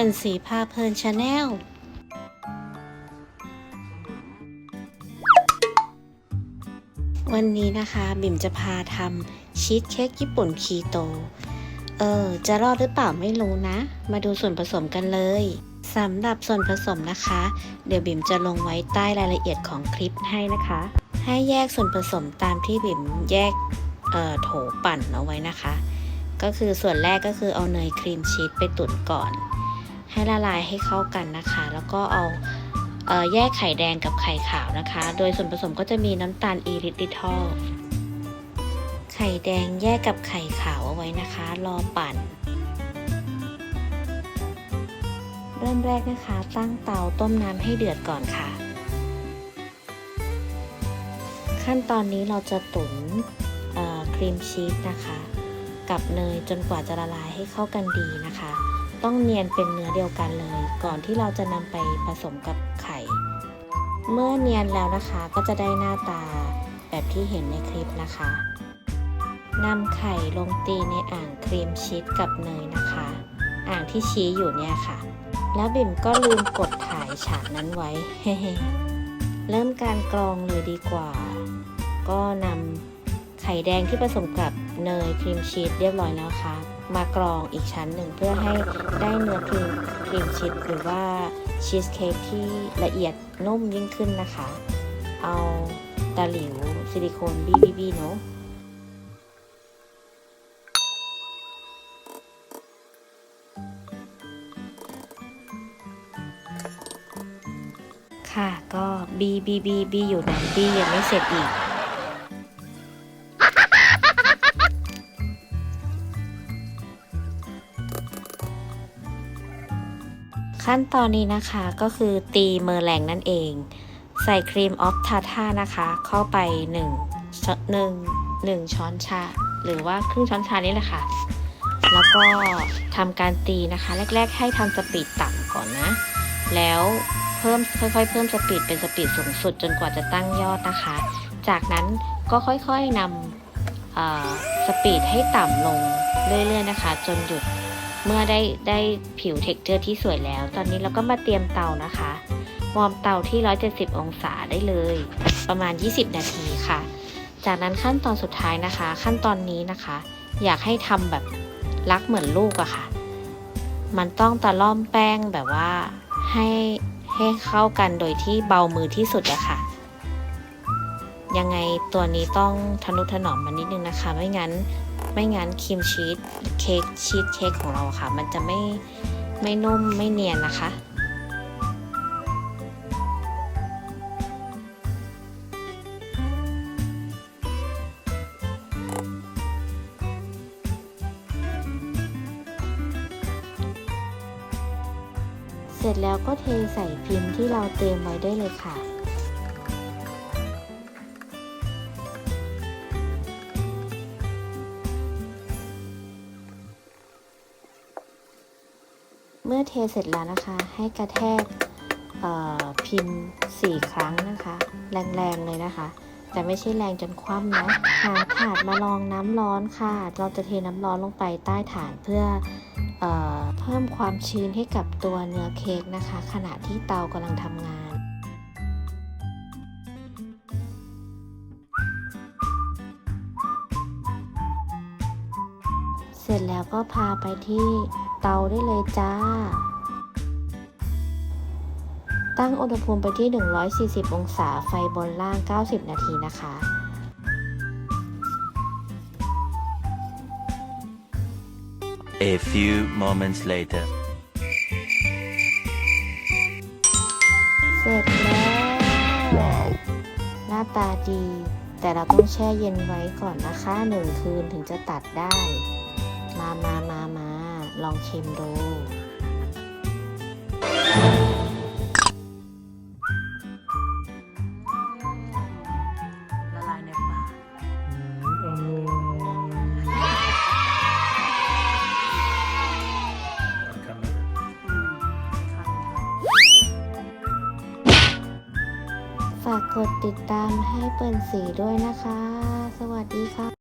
ปิ้ลสีพาเพลินชาแนลวันนี้นะคะบิ่มจะพาทำชีสเค้กญี่ปุ่นคีโต เออ จะรอดหรือเปล่าไม่รู้นะ มาดูส่วนผสมกันเลยสำหรับส่วนผสมนะคะ เดี๋ยวบิ่มจะลงไว้ใต้รายละเอียดของคลิปให้นะคะ ให้แยกส่วนผสมตามที่บิ่มแยกโถปั่นเอาไว้นะคะ ก็คือส่วนแรกก็คือเอาเนยครีมชีสไปตุ๋นก่อน ให้ละลายให้เข้ากันนะคะ แล้วก็เอาเออแยกไข่แดงกับไข่ขาวนะคะ โดยส่วนผสมก็จะมีน้ำตาลอีริทิทอลไข่แดงแยกกับไข่ขาวเอาไว้นะคะ รอปั่น เริ่มแรกนะคะ ตั้งเตาต้มน้ำให้เดือดก่อนค่ะ ขั้นตอนนี้เราจะตุ๋นครีมชีสนะคะ กับเนยจนกว่าจะละลายให้เข้ากันดีนะคะ ต้องเนียนเป็นเนื้อเดียวกันเลย ก่อนที่เราจะนำไปผสมกับไข่ เมื่อเนียนแล้วนะคะก็จะได้หน้าตาแบบที่เห็นในคลิปนะคะนำไข่ลงตีในอ่างครีมชีสกับเนยนะคะ อ่างที่ชี้อยู่เนี่ยค่ะ แล้วบิ่มก็ลืมกดถ่ายฉากนั้นไว้ เริ่มการกรองเลยดีกว่า ก็นำ ข่แดงที่ผสมกับเนยครีมชีสเรียบร้อยแล้วค่ะมากรองอีกชั้นหนึ่งเพื่อให้ได้เนื้อครีมครีมชีสหรือว่าชีสเค้กที่ละเอียดนุ่มยิ่งขึ้นนะคะ เอาตะหลิวซิลิโคนบีบีบีเนาะค่ะก็บีบีบีบีอยู่นั้นบียังไม่เสร็จอีก ขั้นตอนนี้นะคะก็คือตีเมอร์แรงนั่นเอง ใส่ครีมออฟทาท่านะคะ เข้าไป1นหนึ่งหนึ่งช้อนชา หรือว่าครึ่งช้อนชานี่แหละค่ะ แล้วก็ทำการตีนะคะ แรก ๆ ให้ทำสปีดต่ำก่อนนะ แล้วเพิ่มค่อยๆ เพิ่มสปีดเป็นสปีดสูงสุดจนกว่าจะตั้งยอดนะคะ จากนั้นก็ค่อยๆนำสปีดให้ต่ำลงเรื่อยๆนะคะ จนหยุด เมื่อได้ได้ผิวเท็กเจอร์ที่สวยแล้ว ตอนนี้เราก็มาเตรียมเตานะคะ วอร์มเตาที่ 170 องศาได้เลย ประมาณ 20 นาทีค่ะ จากนั้นขั้นตอนสุดท้ายนะคะ ขั้นตอนนี้นะคะ อยากให้ทำแบบรักเหมือนลูกอะค่ะ มันต้องตะล่อมแป้งแบบว่าให้ให้เข้ากันโดยที่เบามือที่สุดอะค่ะ ยังไงตัวนี้ต้องทนุถนอมมันนิดนึงนะคะ ไม่งั้น ไม่งั้นครีมชีสเค้กชีสเค้กของเราค่ะ มันจะไม่ไม่นุ่มไม่เนียนนะคะ เสร็จแล้วก็เทใส่พิมพ์ที่เราเตรียมไว้ได้เลยค่ะ เมื่อเทเสร็จแล้วนะคะ ให้กระแทกพิมพ์ 4 ครั้งนะคะ แรงๆเลยนะคะ แต่ไม่ใช่แรงจนคว่ำนะหาถาดมารองน้ำร้อนค่ะ เราจะเทน้ำร้อนลงไปใต้ฐานเพื่อเอเพิ่มความชื้นให้กับตัวเนื้อเค้กนะคะ ขณะที่เตากำลังทำงาน สร็จแล้วก็พาไปที่เตาได้เลยจ้า ตั้งอุณหภูมิไปที่ 140 องศาไฟบนล่าง 90 นาทีนะคะ A few moments later. เสร็จแล้วหน้าตาดี แต่เราต้องแช่เย็นไว้ก่อนนะคะหนึ่งคืนถึงจะตัดได้ มามามามาลองชิมดูละลายในปากฝากกดติดตามให้เปิ่นสีด้วยนะคะ สวัสดีค่ะ